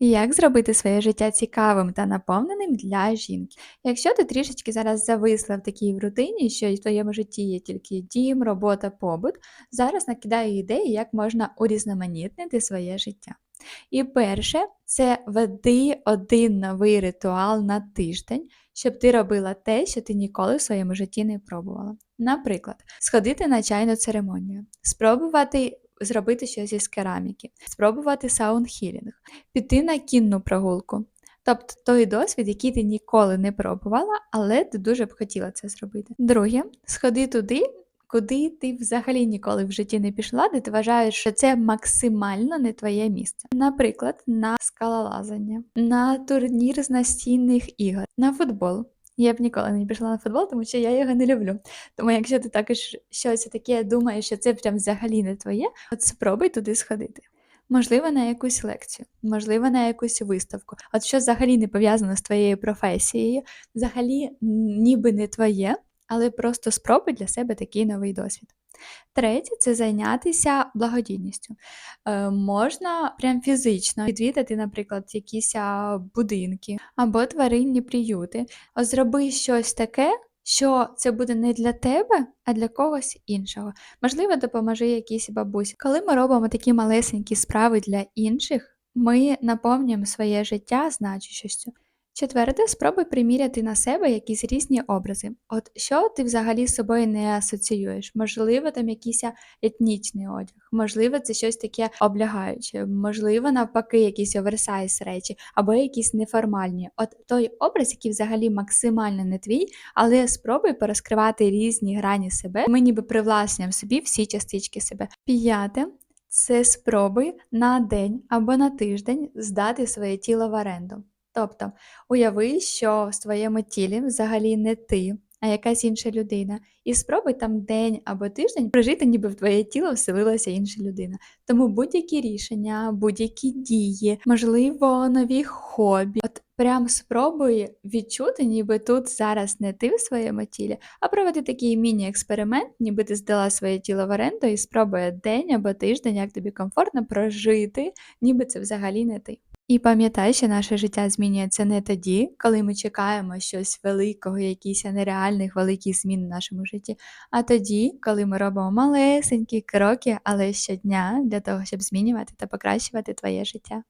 Як зробити своє життя цікавим та наповненим для жінки? Якщо ти трішечки зараз зависла в такій рутині, що в твоєму житті є тільки дім, робота, побут, зараз накидаю ідеї, як можна урізноманітнити своє життя. І перше, це веди один новий ритуал на тиждень, щоб ти робила те, що ти ніколи в своєму житті не пробувала. Наприклад, сходити на чайну церемонію, спробувати зробити щось із кераміки, спробувати саундхілінг, піти на кінну прогулку. Тобто той досвід, який ти ніколи не пробувала, але ти дуже б хотіла це зробити. Друге, сходи туди, куди ти взагалі ніколи в житті не пішла, де ти вважаєш, що це максимально не твоє місце. Наприклад, на скалолазання, на турнір з настільних ігор, на футбол. Я б ніколи не пішла на футбол, тому що я його не люблю. Тому якщо ти також щось таке думаєш, що це прям взагалі не твоє, от спробуй туди сходити. Можливо, на якусь лекцію, можливо, на якусь виставку. От що взагалі не пов'язано з твоєю професією, взагалі ніби не твоє, але просто спробуй для себе такий новий досвід. Третє це зайнятися благодійністю. Е, можна прям фізично відвідати, наприклад, якісь будинки або тваринні приюти. От зроби щось таке, що це буде не для тебе, а для когось іншого. Можливо, допоможи якійсь бабусі. Коли ми робимо такі малесенькі справи для інших, ми наповнюємо своє життя значущістю. Четверте, спробуй приміряти на себе якісь різні образи. От що ти взагалі з собою не асоціюєш? Можливо, там якийсь етнічний одяг, можливо, це щось таке облягаюче, можливо, навпаки, якісь оверсайз речі, або якісь неформальні. От той образ, який взагалі максимально не твій, але спробуй порозкривати різні грані себе. Ми ніби привласнюємо собі всі частички себе. П'яте. Це спробуй на день або на тиждень здати своє тіло в оренду. Тобто уяви, що в твоєму тілі взагалі не ти, а якась інша людина, і спробуй там день або тиждень прожити, ніби в твоє тіло вселилася інша людина. Тому будь-які рішення, будь-які дії, можливо, нові хобі. От прям спробуй відчути, ніби тут зараз не ти в своєму тілі, а проведи такий міні-експеримент, ніби ти здала своє тіло в оренду і спробує день або тиждень, як тобі комфортно прожити, ніби це взагалі не ти. І пам'ятай, що наше життя змінюється не тоді, коли ми чекаємо щось великого, якісь нереальних великих змін в нашому житті, а тоді, коли ми робимо малесенькі кроки, але щодня для того, щоб змінювати та покращувати твоє життя.